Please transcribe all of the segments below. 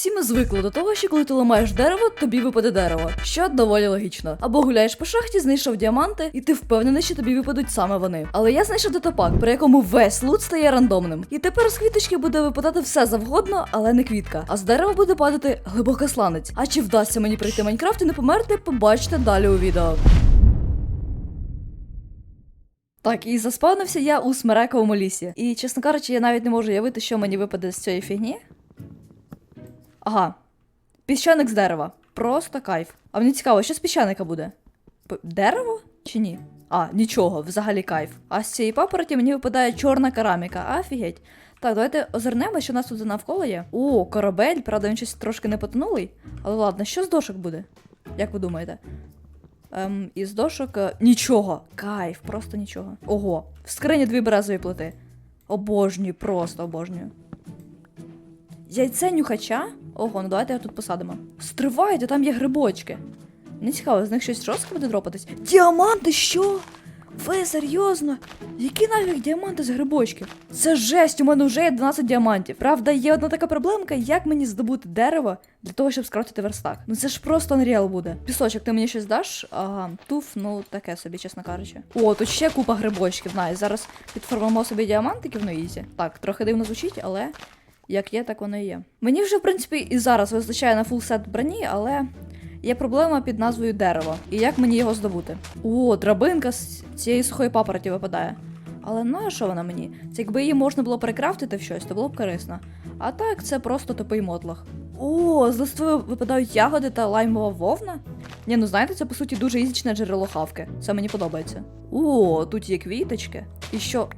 Всі ми звикли до того, що коли ти ламаєш дерево, тобі випаде дерево, що доволі логічно. Або гуляєш по шахті, знайшов діаманти, і ти впевнений, що тобі випадуть саме вони. Але я знайшов датапак, при якому весь лут стає рандомним. І тепер з квіточки буде випадати все завгодно, але не квітка. А з дерева буде падати глибокий сланець. А чи вдасться мені прийти Майнкрафт і не померти, побачите далі у відео. Так, і заспавнився я у смерековому лісі. І, чесно кажучи, я навіть не можу уявити, що мені випаде з цієї фігні. Ага. Піщаник з дерева. Просто кайф. А мені цікаво, що з піщаника буде? Дерево чи ні? А, нічого, взагалі кайф. А з цієї папороті мені випадає чорна кераміка. Офігеть. Так, давайте озирнемо, що у нас тут навколо є. О, корабель, правда, він щось трошки не потонулий. Але ладно, що з дошок буде? Як ви думаєте? Ем, із дошок е, нічого. Кайф, просто нічого. Ого, в скрині дві березові плити. Обожнюю, просто обожнюю. Яйце нюхача? Ого, ну давайте його тут посадимо. Стривайте, там є грибочки. Мені цікаво, з них щось жорстко буде дропатись. Діаманти, що? Ви серйозно? Які нафіг діаманти з грибочків? Це жесть, у мене вже є 12 діамантів. Правда, є одна така проблемка, як мені здобути дерево для того, щоб скрафтити верстак. Ну це ж просто unreal буде. Пісочок, ти мені щось даш? Ага, туф, ну таке собі, чесно кажучи. О, тут ще купа грибочків. Най, зараз підформуємо собі діамантиків на ізі. Так, трохи дивно звучить, але як є, так воно і є. Мені вже, в принципі, і зараз вистачає на фул сет броні, але є проблема під назвою дерево. І як мені його здобути? О, драбинка з цієї сухої папороті випадає. Але на що вона мені? Це якби її можна було перекрафтити в щось, то було б корисно. А так, це просто тупий мотлах. О, з листвою випадають ягоди та лаймова вовна. Ні, ну знаєте, це по суті дуже ізічне джерело хавки. Це мені подобається. О, тут є квіточки. І що?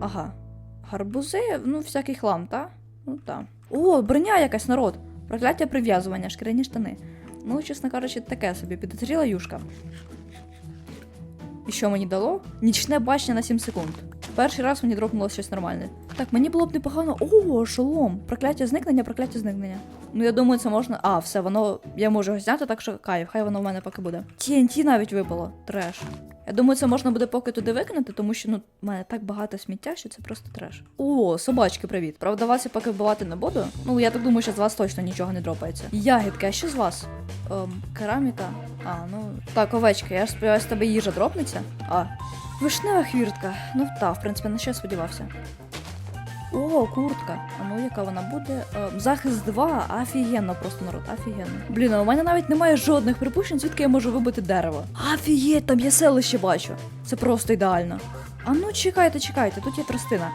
Ага. Гарбузи, ну, всякий хлам, та? Ну так. О, броня якась народ. Прокляття прив'язування, шкіряні штани. Ну, чесно кажучи, таке собі підозріла юшка. І що мені дало? Нічне бачення на 7 секунд. Перший раз мені дропнуло щось нормальне. Так, мені було б непогано. О, шолом! Прокляття зникнення, прокляття зникнення. Ну я думаю, це можна. А, все, воно. Я можу його зняти, так що кайф, хай воно в мене поки буде. TNT навіть випало. Треш. Я думаю, це можна буде поки туди викинути, тому що ну в мене так багато сміття, що це просто треш. О, собачки, привіт. Правда, вас я поки вбивати не буду. Ну я так думаю, що з вас точно нічого не дропається. Ягідки, а що з вас? Ем, кераміка. А, ну так, овечки, я ж сподіваюся, з тебе їжа дропнеться. А. Вишнева хвіртка. Ну та, в принципі, на що сподівався. О, куртка. А ну яка вона буде? Е, захист 2, офігенно просто народ, офігенно. Блін, а у мене навіть немає жодних припущень, звідки я можу вибити дерево. Офігеть, там я селище бачу. Це просто ідеально. А ну чекайте, чекайте, тут є тростина.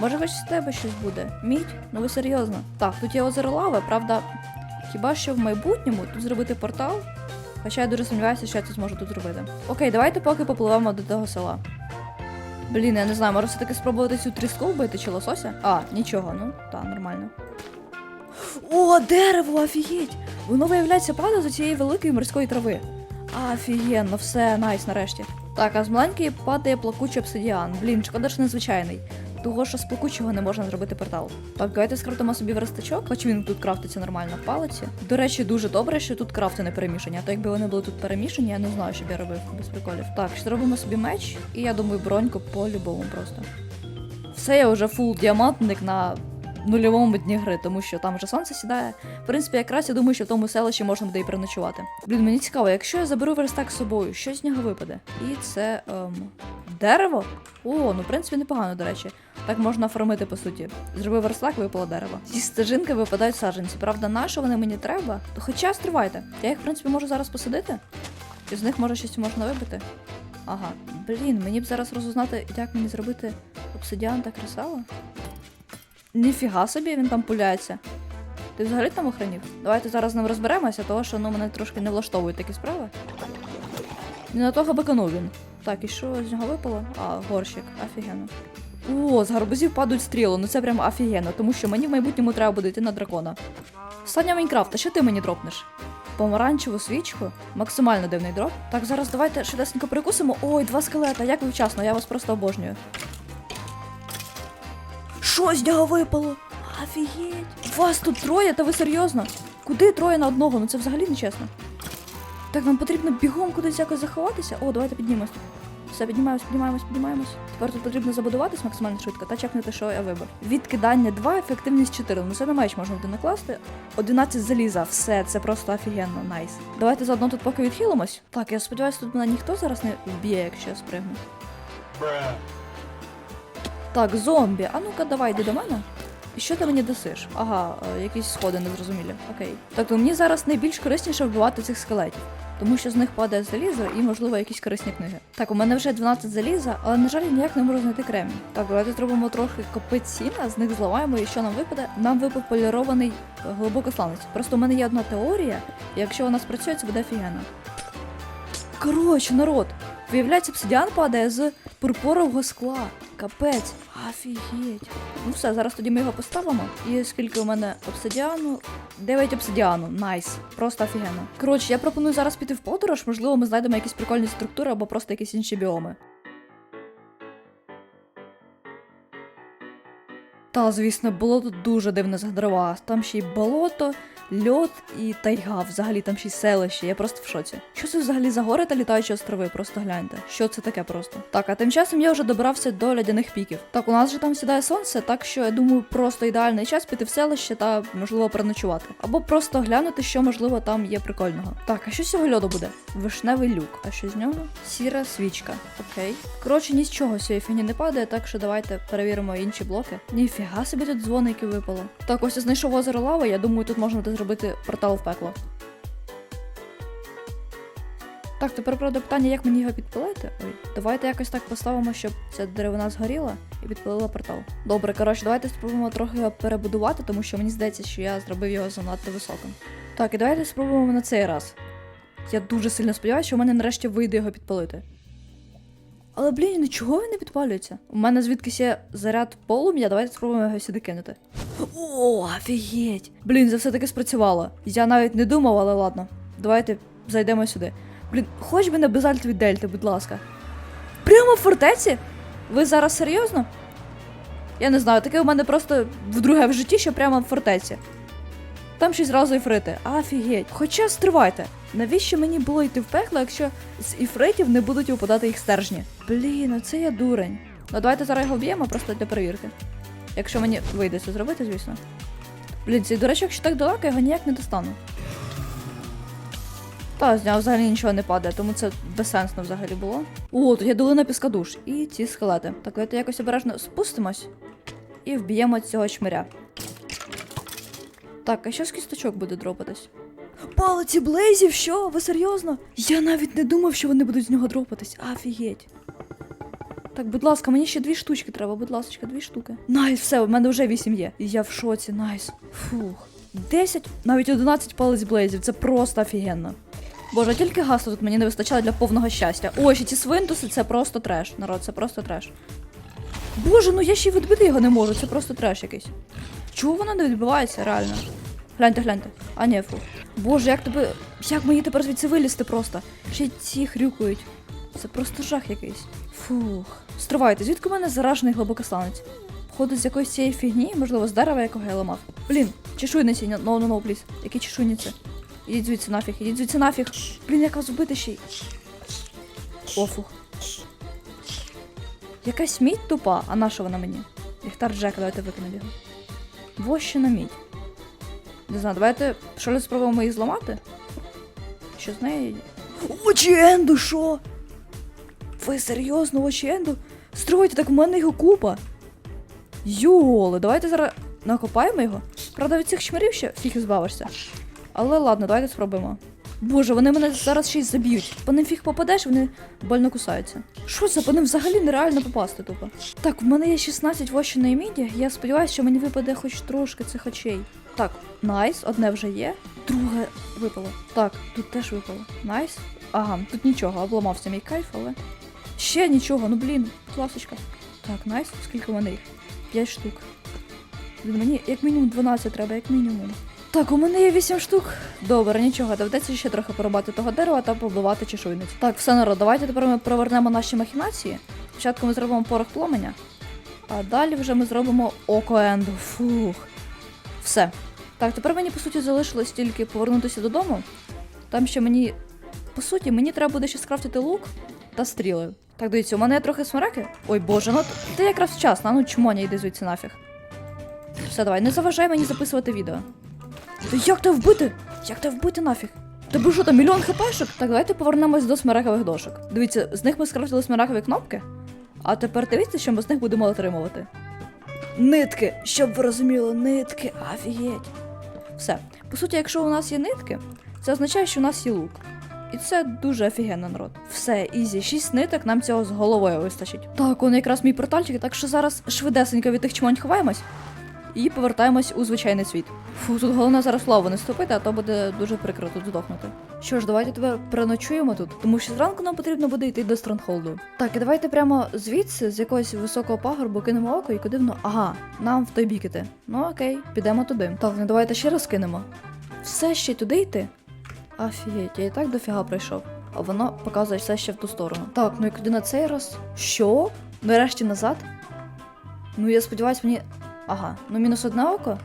Може, хоч з тебе щось буде? Мідь? Ну ви серйозно? Так, тут є озеро лави, правда. Хіба що в майбутньому тут зробити портал? Хоча я дуже сумніваюся, що я це зможу тут зробити. Окей, давайте поки попливемо до того села. Блін, я не знаю, може все-таки спробувати цю тріску вбити чи лосося? А, нічого, ну, та, нормально. О, дерево, офігеть! Воно виявляється правда, з цієї великої морської трави. Офігенно, все, найс, нарешті. Так, а з маленької падає плакучий обсидіан. Блін, шкода ж незвичайний. Того, що з плакучого не можна зробити портал. Так, давайте скрафтимо собі верстачок, хоч він тут крафтиться нормально в палиці. До речі, дуже добре, що тут крафти не перемішані. А то якби вони були тут перемішані, я не знаю, що б я робив без приколів. Так, зробимо собі меч, і я думаю, броньку по-любому просто. Все, я вже фул діамантник на нульовому дні гри, тому що там вже сонце сідає. В принципі, якраз я думаю, що в тому селищі можна буде і переночувати. Блін, мені цікаво, якщо я заберу верстак з собою, що з нього випаде? І це ем, дерево? О, ну в принципі непогано, до речі. Так можна оформити по суті. Зробив верстак, випало дерево. Зі стежинки випадають саджанці. Правда, на що вони мені треба? Хоча стривайте. Я їх, в принципі, можу зараз посадити. І з них може щось можна вибити. Ага, блін, мені б зараз розузнати, як мені зробити обсидіан та кресало. Ніфіга собі, він там пуляється. Ти взагалі там охранів? Давайте зараз з ним розберемося, того що ну, мене трошки не влаштовують такі справи. Не на того биканув він. Так, і що з нього випало? А, горщик, офігенно. О, з гарбузів падають стріли, ну це прям офігенно, тому що мені в майбутньому треба буде йти на дракона. Саня Майнкрафт, а що ти мені дропнеш? Помаранчеву свічку? Максимально дивний дроп. Так, зараз давайте швидесенько перекусимо. Ой, два скелета, як ви вчасно, я вас просто обожнюю. Що з нього випало? Офігеть. Вас тут троє, та ви серйозно? Куди троє на одного? Ну це взагалі не чесно. Так, нам потрібно бігом кудись якось заховатися. О, давайте піднімемось. Все, піднімаємось, піднімаємось, піднімаємось. Тепер тут потрібно забудуватись максимально швидко та чекнути, що я вибрав. Відкидання 2, ефективність 4. Ну це на меч можна буде накласти. 11 заліза, все, це просто офігенно, найс. Давайте заодно тут поки відхилимось. Так, я сподіваюся, тут мене ніхто зараз не вб'є, якщо я спригну. Так, зомбі, а ну-ка давай йди до мене. І що ти мені дасиш? Ага, е, якісь сходи незрозумілі. Окей. Так, то мені зараз найбільш корисніше вбивати цих скелетів, тому що з них падає залізо і, можливо, якісь корисні книги. Так, у мене вже 12 заліза, але, на жаль, ніяк не можу знайти кремінь. Так, давайте зробимо трохи копиць сіна, з них зламаємо, і що нам випаде? Нам випав полірований е, глибокосланець. Просто у мене є одна теорія, і якщо вона спрацює, це буде офігенно. Коротше, народ, виявляється, обсидіан падає з пурпурового скла. Капець, офігеть. Ну все, зараз тоді ми його поставимо. І скільки у мене обсидіану? 9 обсидіану. Найс. Просто офігенно. Коротше, я пропоную зараз піти в подорож, можливо, ми знайдемо якісь прикольні структури або просто якісь інші біоми. Та, звісно, було тут дуже дивне з дрова. Там ще й болото, льод і тайга. Взагалі там ще й селище. Я просто в шоці. Що це взагалі за гори та літаючі острови? Просто гляньте. Що це таке просто? Так, а тим часом я вже добирався до лядяних піків. Так, у нас же там сідає сонце, так що я думаю, просто ідеальний час піти в селище та можливо переночувати. Або просто глянути, що можливо там є прикольного. Так, а що з цього льоду буде? Вишневий люк. А що з нього? Сіра свічка. Окей. Коротше, нічого з чого цієї фігні не падає, так що давайте перевіримо інші блоки. Ніфіга собі тут дзвоники випало. Так, ось я знайшов озеро лави, я думаю, тут можна зробити портал в пекло. Так, тепер правда питання, як мені його підпалити? Ой, давайте якось так поставимо, щоб ця деревина згоріла і підпалила портал. Добре, коротше, давайте спробуємо трохи його перебудувати, тому що мені здається, що я зробив його занадто високим. Так, і давайте спробуємо на цей раз. Я дуже сильно сподіваюся, що в мене нарешті вийде його підпалити. Але блін, ну чого він не підпалюється? У мене звідкись є заряд полум'я, давайте спробуємо його сюди кинути. О, офігеть! Блін, це все-таки спрацювало. Я навіть не думав, але ладно. Давайте зайдемо сюди. Блін, хоч би не без альт від дельти, будь ласка. Прямо в фортеці? Ви зараз серйозно? Я не знаю, таке у мене просто вдруге в житті, що прямо в фортеці. Там ще зразу іфрити. Офігеть. Хоча стривайте, навіщо мені було йти в пекло, якщо з іфритів не будуть випадати їх стержні? Блін, оце я дурень. Ну давайте зараз його вб'ємо просто для перевірки. Якщо мені вийде це зробити, звісно. Блін, цей дурачок ще так далеко, я його ніяк не достану. Та, з нього взагалі нічого не падає, тому це безсенсно взагалі було. О, тут є долина піскадуш і ці скелети. Так, давайте якось обережно спустимось і вб'ємо цього чмиря. Так, а що з кісточок буде дропатись? Палиці блейзів, що? Ви серйозно? Я навіть не думав, що вони будуть з нього дропатись. Офігеть. Так, будь ласка, мені ще дві штучки треба, будь ласка, дві штуки. Найс, все, в мене вже вісім є. Я в шоці, найс. Фух. 10, навіть 11 палець блейзів, це просто офігенно. Боже, тільки гасу тут мені не вистачало для повного щастя. Ой, ще ці свинтуси це просто треш. Народ, це просто треш. Боже, ну я ще й відбити його не можу, це просто треш якийсь. Чого воно не відбувається, реально? Гляньте, гляньте. А ні, фу. Боже, як тебе. Як мені тепер звідси вилізти просто? Ще ці хрюкають. Це просто жах якийсь. Фух. Стривайте, звідки в мене заражений глибокосланець? Походу з якоїсь цієї фігні, можливо, з дерева, якого я ламав. Блін, чешуйниці, no, no, no, пліз. Які чешуйниці? Ідіть звідси нафіг, ідіть звідси нафіг. Блін, як вас вбити ще й. О, фух. Якась мідь тупа, а на що вона мені? Ліхтар Джека, давайте викинемо його. Вощина мідь. Не знаю, давайте що ли спробуємо її зламати? Що з нею? Очі Енду, що? Ви серйозно, очі Енду? Стривайте, так в мене його купа. Йоле, давайте зараз накопаємо його. Правда, від цих чмирів ще фіг збавишся. Але ладно, давайте спробуємо. Боже, вони мене зараз ще й заб'ють. По ним фіг попадеш, вони больно кусаються. Що це? По ним взагалі нереально попасти тупо. Так, в мене є 16 вощеної міді. Я сподіваюся, що мені випаде хоч трошки цих очей. Так, найс, одне вже є. Друге випало. Так, тут теж випало. Найс. Ага, тут нічого, обламався мій кайф, але. Ще нічого, ну блін, класочка. Так, найс, скільки в мене їх? 5 штук. Мені як мінімум 12 треба, як мінімум. Так, у мене є 8 штук. Добре, нічого, доведеться ще трохи порубати того дерева та побивати чешуйниць. Так, все народ, давайте тепер ми провернемо наші махінації. Спочатку ми зробимо порох пломеня, а далі вже ми зробимо око енду. Фух. Все. Так, тепер мені, по суті, залишилось тільки повернутися додому. Там ще мені. По суті, мені треба буде ще скрафтити лук та стріли. Так, дивіться, у мене є трохи смереки. Ой боже, ну ти якраз вчасно, ну чмоня, йди звідси нафіг. Все, давай, не заважай мені записувати відео. Та як тебе вбити? Як тебе вбити нафіг? Тебе що там мільйон хпшок? Так, давайте повернемось до смерекових дошок. Дивіться, з них ми скрафтили смерекові кнопки, а тепер дивіться, що ми з них будемо отримувати. Нитки, щоб ви розуміли, нитки, афігеть. Все. По суті, якщо у нас є нитки, це означає, що у нас є лук. І це дуже офігенно, народ. Все, ізі, шість ниток, нам цього з головою вистачить. Так, он якраз мій портальчик, так що зараз швидесенько від тих чмонь ховаємось і повертаємось у звичайний світ. Фу, тут головне зараз лаву не ступити, а то буде дуже прикро тут здохнути. Що ж, давайте тепер переночуємо тут, тому що зранку нам потрібно буде йти до Стронгхолду. Так, і давайте прямо звідси, з якогось високого пагорбу, кинемо око і куди воно. Ага, нам в той бік іти. Ну окей, підемо туди. Так, ну давайте ще раз кинемо. Все ще туди йти? Офігеть, я і так дофіга пройшов. А воно показує все ще в ту сторону. Так, ну і куди на цей раз? Що? Нарешті назад? Ну я сподіваюсь, мені. Ага, ну мінус одне око.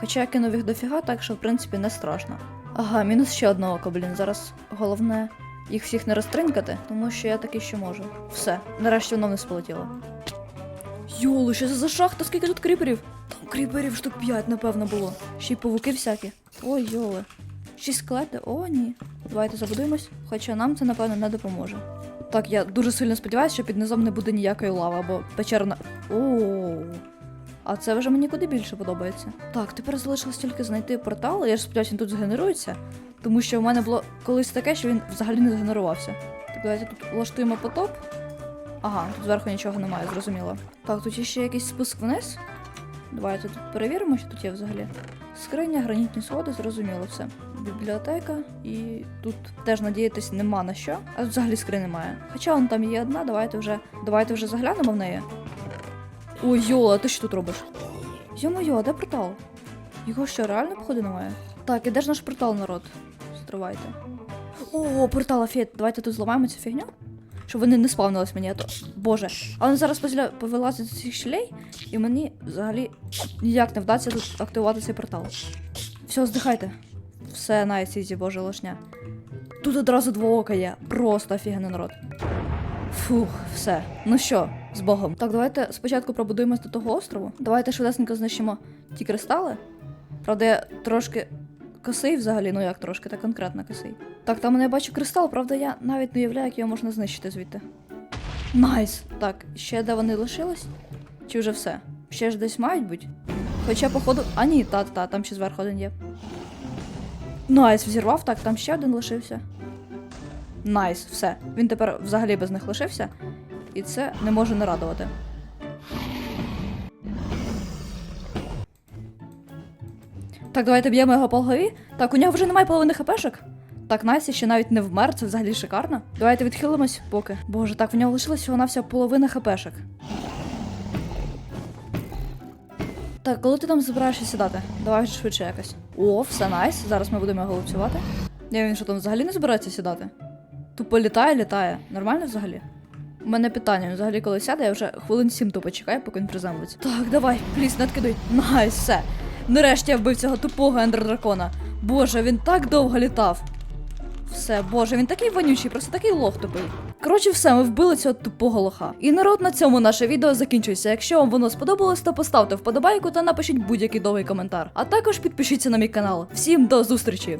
Хоча я кинув їх дофіга, так що в принципі не страшно. Ага, мінус ще одне око, блін. Зараз головне їх всіх не розтринькати, тому що я таки ще можу. Все, нарешті воно не сполетіло. Йолу, що це за шахта? Скільки тут кріперів? Там кріперів штук 5, напевно, було. Ще й павуки всякі. Ой, йоли. Шість скелети? О, ні. Давайте забудуємось, хоча нам це, напевно, не допоможе. Так, я дуже сильно сподіваюся, що під низом не буде ніякої лави або печерна. Оу. А це вже мені куди більше подобається. Так, тепер залишилось тільки знайти портал. Я ж сподіваюся, він тут згенерується. Тому що в мене було колись таке, що він взагалі не згенерувався. Так, давайте тут влаштуємо потоп. Ага, тут зверху нічого немає, зрозуміло. Так, тут є ще якийсь спуск вниз. Давайте тут перевіримо, що тут є взагалі. Скриня, гранітні сходи, зрозуміло все. Бібліотека, і тут теж надіятись нема на що. А тут взагалі скрин немає. Хоча вон там є одна, давайте вже. Давайте вже заглянемо в неї. Ой, Йола, ти що тут робиш? Йо-моє, а де портал? Його що, реально походу немає? Так, і де ж наш портал, народ? Стривайте. О, портал Афет, давайте тут зламаємо цю фігню. Щоб вони не спавнились мені, а то. Боже. А вони зараз позля... повилазять з цих щелей, і мені взагалі ніяк не вдасться тут активувати цей портал. Все, здихайте. Все, найс, ізі, боже, лошня. Тут одразу двоока є. Просто офігенний народ. Фух, все. Ну що, з Богом. Так, давайте спочатку пробудуємось до того острову. Давайте швидесенько знищимо ті кристали. Правда, я трошки косий взагалі, ну як трошки, так конкретно косий. Так, там я бачу кристал, правда, я навіть не уявляю, як його можна знищити звідти. Найс! Так, ще де вони лишились? Чи вже все? Ще ж десь мають бути? Хоча, походу. А ні, та-та, там ще зверху один є. Найс, взірвав, так, там ще один лишився. Найс, все. Він тепер взагалі без них лишився. І це не може не радувати. Так, давайте б'ємо його по голові. Так, у нього вже немає половини хпшок. Так, Найсі ще навіть не вмер, це взагалі шикарно. Давайте відхилимось поки. Боже, так, в нього лишилась всього нався половина хпшок. Так, коли ти там збираєшся сідати? Давай швидше якось. О, все найс. Зараз ми будемо його лупцювати. Я він що там взагалі не збирається сідати? Тупо літає, літає. Нормально взагалі? У мене питання, він взагалі коли сяде, я вже хвилин сім тупо чекаю, поки він приземлиться. Так, давай, пліс, не откидуй. Найс, все. Нарешті я вбив цього тупого ендер-дракона. Боже, він так довго літав. Все, боже, він такий вонючий, просто такий лох тупий. Коротше, все, ми вбили цього тупого лоха. І народ на цьому наше відео закінчується. Якщо вам воно сподобалось, то поставте вподобайку та напишіть будь-який довгий коментар. А також підпишіться на мій канал. Всім до зустрічі!